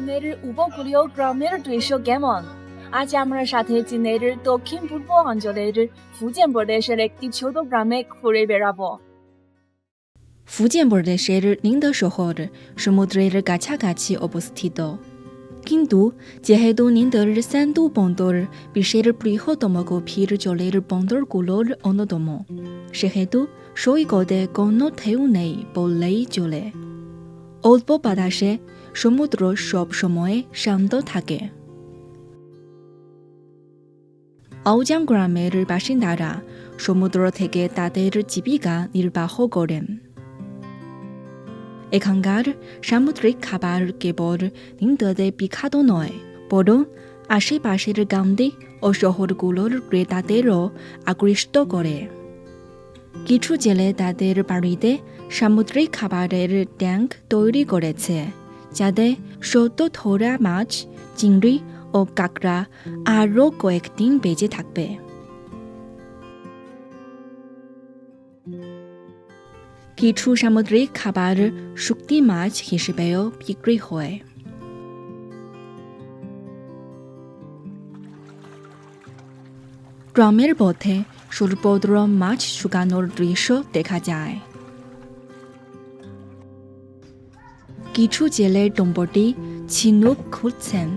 গ্রামের উপকূলীয় গ্রামের দৃশ্য কেমন? আজ আমরা সাথে চীনের দক্ষিণ পূর্ব অঞ্চলের ফুজিয়ান প্রদেশের একটি ছোট গ্রামে ঘুরে বেড়াবো। 福建 প্রদেশের নিন্দা শহর সমুদ্রের কাছাকাছি অবস্থিত। কিন্তু যেহেতু নিন্দর স্যান্ডু বন্দর বিশ্বের বৃহত্তম গভীর জলের বন্দরগুলোর অন্যতম, সেহেতু সৈকতে কোনো ঢেউ নেই বললেই চলে। অল্প বাতাসে সমুদ্র সব সময় শান্ত থাকে। আউজাং গ্রামের বাসিন্দারা সমুদ্র থেকে তাদের জীবিকা নির্বাহ করেন। এখানকার সামুদ্রিক খাবার কেবল নিন্দতে বিখ্যাত নয়, বরং আশেপাশের গ্রামে ও শহরগুলোর ক্রেতাদেরও আকৃষ্ট করে। কিছু জেলে তাদের বাড়িতে সামুদ্রিক খাবারের ট্যাঙ্ক তৈরি করেছে। যাতে সদ্য ধরা মাছ চিংড়ি ও কাঁকড়া আরও কয়েকদিন বেঁচে থাকবে। কিছু সামুদ্রিক খাবার শুক্তি মাছ হিসেবেও বিক্রি হয়। গ্রামের পথে সুরপদ্র মাছ শুকানোর দৃশ্য দেখা যায়। কিছু জেলের দম্পতি ঝিনুক খুঁজছেন।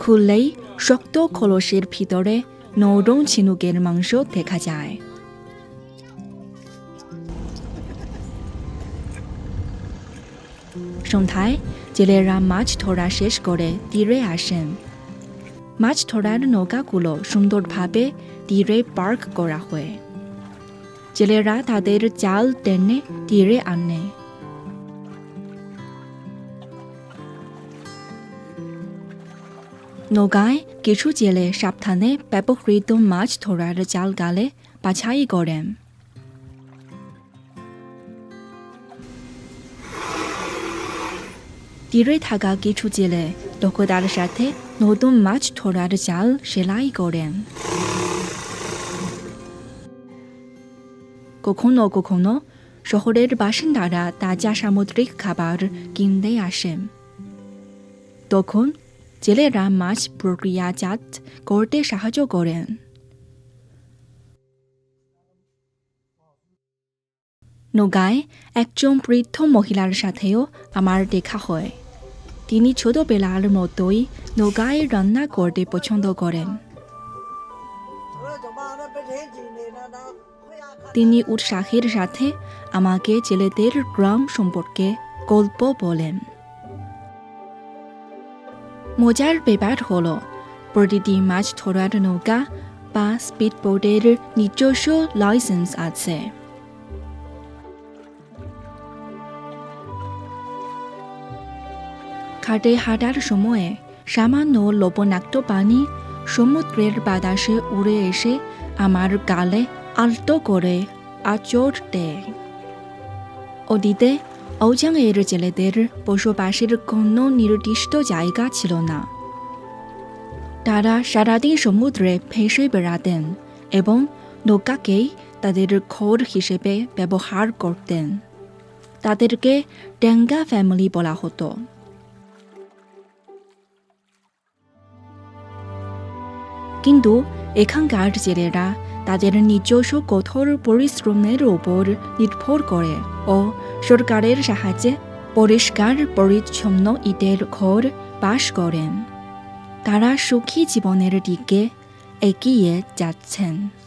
খুললেই শক্ত খোলসের ভিতরে নরম ঝিনুকের মাংস দেখা যায়। সন্ধ্যায় জেলেরা মাছ ধরা শেষ করে তীরে আসেন। মাছ ধরার নৌকাগুলো সুন্দরভাবে তীরে পার্ক করা হয়। জেলেরা তাদের জাল টেনে তীরে আনে। নৌকায় কিছু জেলে সাবধানে ব্যবহৃত মাছ ধরার জাল গালে বাছাই করেন। তীরে থাকা কিছু জেলে দক্ষতার সাথে নতুন মাছ ধরার জাল সেলাই করেন। কখনো কখনো শহরের বাসিন্দারা তাজা সামুদ্রিক খাবার কিনতে আসেন। তখন জেলেরা মাছ প্রক্রিয়াজাত করতে সাহায্য করেন। নৌকায় একজন বৃদ্ধ মহিলার সাথেও আমার দেখা হয়। তিনি ছোটবেলার মতোই নৌকায় রান্না করতে পছন্দ করেন। তিনি উৎসাহের সাথে আমাকে জেলেদের গ্রাম সম্পর্কে গল্প বলেন। মজার ব্যাপার হল, প্রতিটি মাছ ধরার নৌকা বা স্পিডবোটের নিজস্ব লাইসেন্স আছে। ঘাটে হাঁটার সময়ে সামান্য লবণাক্ত পানি সমুদ্রের বাতাসে উড়ে এসে আমার গালে আলতো করে আচর দেয় অতীতে ঔজাংয়ের জেলেদের বসবাসের কোনো নির্দিষ্ট জায়গা ছিল না তারা সারাদিন সমুদ্রে ভেসে বেড়াতেন এবং নৌকাকেই তাদের ঘর হিসেবে ব্যবহার করতেন তাদেরকে ডেঙ্গা ফ্যামিলি বলা হতো কিন্তু এখানকার জেলেরা তাদের নিজস্ব কঠোর পরিশ্রমের উপর নির্ভর করে। ও সরকারের সাহায্যে পরিষ্কার পরিচ্ছন্ন ইটের ঘর বাস করেন। তারা সুখী জীবনের দিকে এগিয়ে যাচ্ছেন।